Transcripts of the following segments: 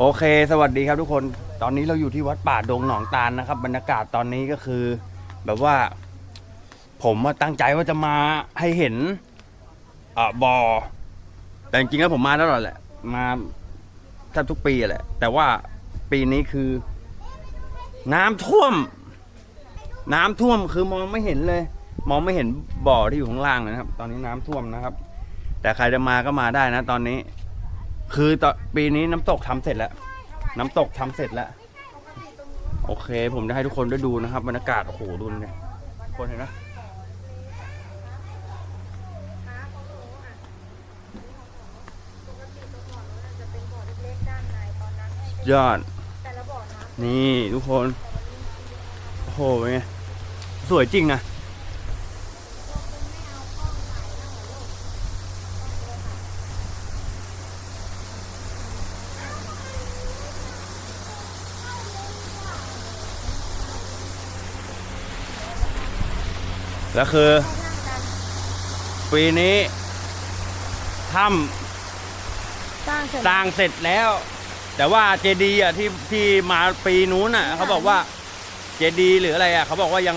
โอเค สวัสดีครับทุกคน ตอนนี้เราอยู่ที่วัดป่าดงหนองตาลนะครับ บรรยากาศตอนนี้ก็คือ แบบว่า ผมอะตั้งใจว่าจะมาให้เห็นอ่อบอแต่จริงๆแล้วผมมาแล้วแหละ มาแทบทุกปีแหละ แต่ว่าปีนี้คือ น้ำท่วม น้ำท่วมคือมองไม่เห็นเลย มองไม่เห็นบ่อที่อยู่ข้างล่างเลยนะครับ ตอนนี้น้ำท่วมนะครับ แต่ใครจะมาก็มาได้นะ ตอนนี้ คือตอนปีนี้น้ำตกทำเสร็จแล้ว น้ำตกทำเสร็จแล้ว โอเค ผมจะให้ทุกคนได้ดูนะครับบรรยากาศโอ้โหดูเนี่ยคนเห็นนะยอด นี่ทุกคน โอ้โหเป็นไง สวยจริงนะ แล้วคือ ปีนี้ถ้ำสร้างเสร็จสร้างเสร็จแล้ว แต่ว่าเจดีอะที่ที่มาปีนู้นอะเขาบอกว่าเจดีหรืออะไรอะเขาบอกว่ายัง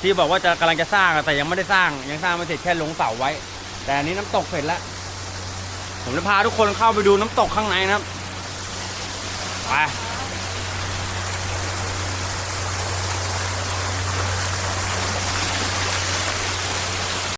ที่บอกว่าจะกำลังจะสร้างอะแต่ยังไม่ได้สร้างยังสร้างไม่เสร็จแค่ลงเสาไว้ แต่อันนี้น้ำตกเสร็จแล้วผมจะพาทุกคนเข้าไปดูน้ำตกข้างในนะครับไป